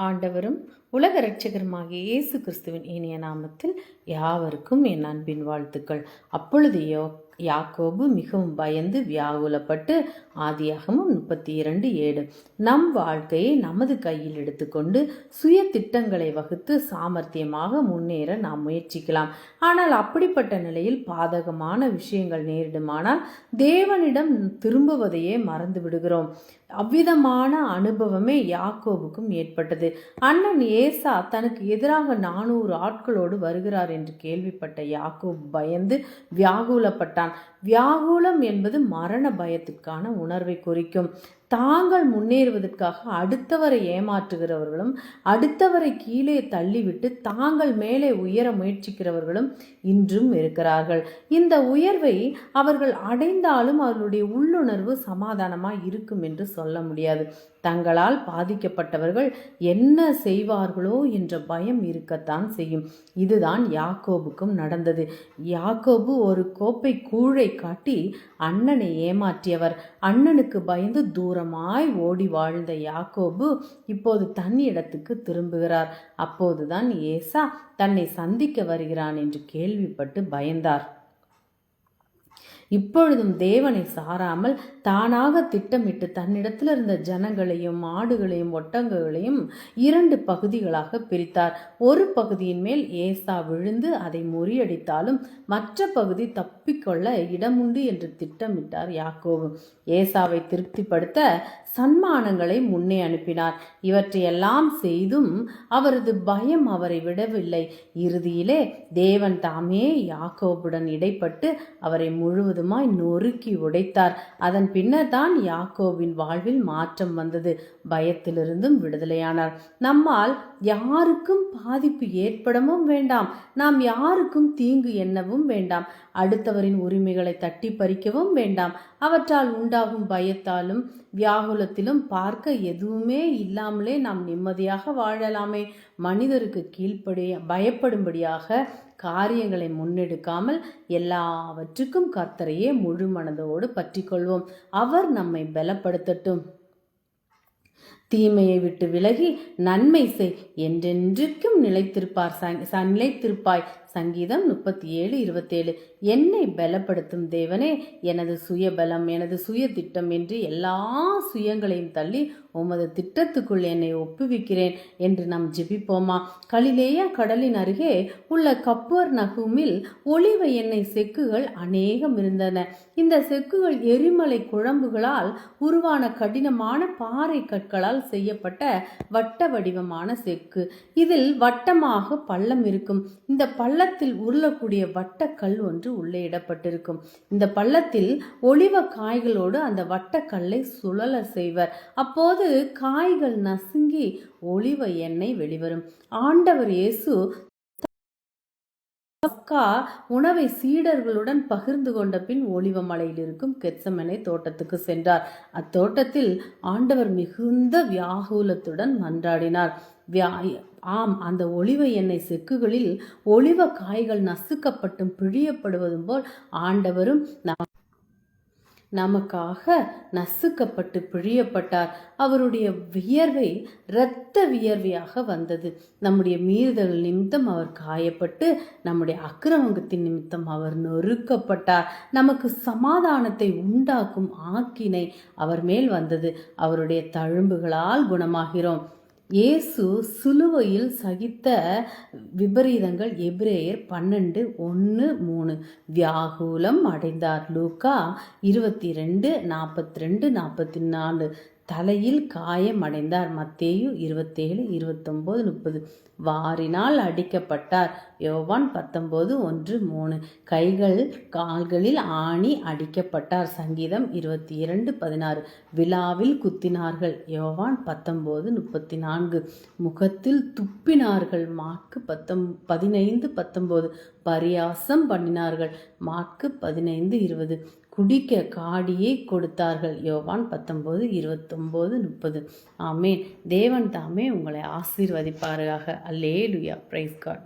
ஆண்டவரும் உலக இரட்சகருமாகிய இயேசு கிறிஸ்துவின் இனிய நாமத்தில் யாவருக்கும் என் அன்பின் வாழ்த்துக்கள். அப்பொழுதையோ யாக்கோபு மிகவும் பயந்து வியாகுலப்பட்டு ஆதியாகமும் முப்பத்தி இரண்டு ஏழு. நம் வாழ்க்கையை நமது கையில் எடுத்துக்கொண்டு சுய திட்டங்களை வகுத்து சாமர்த்தியமாக முன்னேற நாம் முயற்சிக்கலாம். ஆனால் அப்படிப்பட்ட நிலையில் பாதகமான விஷயங்கள் நேரிடுமானால் தேவனிடம் திரும்புவதையே மறந்து விடுகிறோம். அவ்விதமான அனுபவமே யாக்கோபுக்கும் ஏற்பட்டது. அண்ணன் ஏசா தனக்கு எதிராக நானூறு ஆட்களோடு வருகிறார் என்று கேள்விப்பட்ட யாக்கோப் பயந்து வியாகுலப்பட்டான். வியாகுலம் என்பது மரண பயத்திற்கான உணர்வை குறிக்கும். தாங்கள் முன்னேறுவதற்காக அடுத்தவரை ஏமாற்றுகிறவர்களும் அடுத்தவரை கீழே தள்ளிவிட்டு தாங்கள் மேலே உயர முயற்சிக்கிறவர்களும் இன்றும் இருக்கிறார்கள். இந்த உயர்வை அவர்கள் அடைந்தாலும் அவர்களுடைய உள்ளுணர்வு சமாதானமாக இருக்கும் என்று சொல்ல முடியாது. தங்களால் பாதிக்கப்பட்டவர்கள் என்ன செய்வார்களோ என்ற பயம் இருக்கத்தான் செய்யும். இதுதான் யாக்கோபுக்கும் நடந்தது. யாக்கோபு ஒரு கோப்பை கூழை காட்டி அண்ணனை ஏமாற்றியவர். அண்ணனுக்கு பயந்து தூரம் தூரமாய் ஓடி வாழ்ந்த யாக்கோபு இப்போது தன் இடத்துக்கு திரும்புகிறார். அப்போதுதான் ஏசா தன்னை சந்திக்க வருகிறான் என்று கேள்விப்பட்டு பயந்தார். இப்பொழுதும் தேவனை சாராமல் தானாக திட்டமிட்டு தன்னிடத்தில் இருந்த ஜனங்களையும் மாடுகளையும் ஒட்டங்கங்களையும் இரண்டு பகுதிகளாக பிரித்தார். ஒரு பகுதியின் மேல் ஏசா விழுந்து அதை முறியடித்தாலும் மற்ற பகுதி தப்பிக்கொள்ள இடமுண்டு என்று திட்டமிட்டார் யாக்கோவு ஏசாவை திருப்திப்படுத்த சன்மானங்களை முன்னே அனுப்பினார். இவற்றையெல்லாம் செய்தும் அவரது பயம் அவரை விடவில்லை. இறுதியிலே தேவன் தாமே யாக்கோபுடன் இடைப்பட்டு அவரை முழுவதும் முழுவதுமாய் நொறுக்கி உடைத்தார். அதன் பின்னர் தான் யாக்கோவின் வாழ்வில் மாற்றம் வந்தது. பயத்திலிருந்தும் விடுதலையானார். நம்மால் யாருக்கும் பாதிப்பு ஏற்படவும் வேண்டாம். நாம் யாருக்கும் தீங்கு எண்ணவும் வேண்டாம். அடுத்தவரின் உரிமைகளை தட்டி பறிக்கவும் வேண்டாம். அவற்றால் உண்டாகும் பயத்தாலும் வியாகுலத்திலும் பார்க்க எதுவுமே இல்லாமலே நாம் நிம்மதியாக வாழலாமே. மனிதருக்கு கீழ்ப்படிய பயப்படும்படியாக காரியங்களை முன்னெடுக்காமல் எல்லாவற்றுக்கும் கர்த்தரையே முழு மனதோடு பற்றி கொள்வோம் அவர் நம்மை பலப்படுத்தட்டும். தீமையை விட்டு விலகி நன்மை செய் என்றென்றைக்கும் நிலைத்திருப்பார் நிலைத்திருப்பாய். சங்கீதம் முப்பத்தி ஏழு இருபத்தேழு. என்னை பலப்படுத்தும் தேவனே எனது சுய பலம் எனது சுய திட்டம் என்று எல்லா சுயங்களையும் தள்ளி உமது திட்டத்துக்குள் என்னை ஒப்புவிக்கிறேன் என்று நாம் ஜெபிப்போமா? கலிலேய கடலின் அருகே உள்ள கப்புவர் நகுமில் ஒளிவ எண்ணெய் செக்குகள் அநேகம் இருந்தன. இந்த செக்குகள் எரிமலை குழம்புகளால் உருவான கடினமான பாறை கற்களால் செய்யப்பட்ட வட்ட வடிவமான செக்கு. இதில் வட்டமாக பள்ளம் இருக்கும். இந்த பள்ளத்தில் உருளக்கூடிய வட்டக்கல் ஒன்று உள்ளே இடப்பட்டிருக்கும். இந்த பள்ளத்தில் ஒளிவ காய்களோடு அந்த வட்டக்கல்லை சுழல செய்வர். அப்போது காய்கள் நசுங்கி ஒளிவ எண்ணெய் வெளிவரும். ஆண்டவர் இயேசு கப்கா உணவை சீடர்களுடன் பகிர்ந்து கொண்ட பின் ஒளிவமலையில் இருக்கும் கெச்சமனை தோட்டத்துக்கு சென்றார். அத்தோட்டத்தில் ஆண்டவர் மிகுந்த வியாகுலத்துடன் மன்றாடினார். வியா ஆம் அந்த ஒளிவ எண்ணெய் செக்குகளில் ஒளிவ காய்கள் நசுக்கப்பட்டும் பிழியப்படுவதும் போல் ஆண்டவரும் நமக்காக நசுக்கப்பட்டு பிழியப்பட்டார். அவருடைய வியர்வை இரத்த வியர்வையாக வந்தது. நம்முடைய மீறுதல் நிமித்தம் அவர் காயப்பட்டு நம்முடைய அக்கிரமங்கத்தின் நிமித்தம் அவர் நொறுக்கப்பட்டார். நமக்கு சமாதானத்தை உண்டாக்கும் ஆக்கினை அவர் மேல் வந்தது. அவருடைய தழும்புகளால் குணமாகிறோம். இயேசு சிலுவையில் சகித்த விபரீதங்கள் எபிரேயர் பன்னெண்டு ஒன்று மூணு. வியாகுலம் அடைந்தார். லூக்கா இருபத்தி ரெண்டு நாற்பத்தி ரெண்டு நாற்பத்தி நாலு. தலையில் காயமடைந்தார். மத்தேயு இருபத்தேழு இருபத்தொம்போது முப்பது. வாரினால் அடிக்கப்பட்டார். யோவான் பத்தொம்போது ஒன்று மூணு. கைகள் கால்களில் ஆணி அடிக்கப்பட்டார். சங்கீதம் இருபத்தி இரண்டு பதினாறு. விழாவில் குத்தினார்கள். யோவான் பத்தொம்போது முப்பத்தி நான்கு முகத்தில் துப்பினார்கள். மார்க்கு பத்தொம் பதினைந்து பத்தொம்போது. பரியாசம் பண்ணினார்கள். மார்க்கு பதினைந்து இருபது. குடிக்க காடியை கொடுத்தார்கள். யோவான் பத்தொம்போது இருபத்தொம்போது முப்பது. ஆமேன். தேவன் தாமே உங்களை ஆசீர்வதிப்பார்களாக அல்லேலுயா. Price God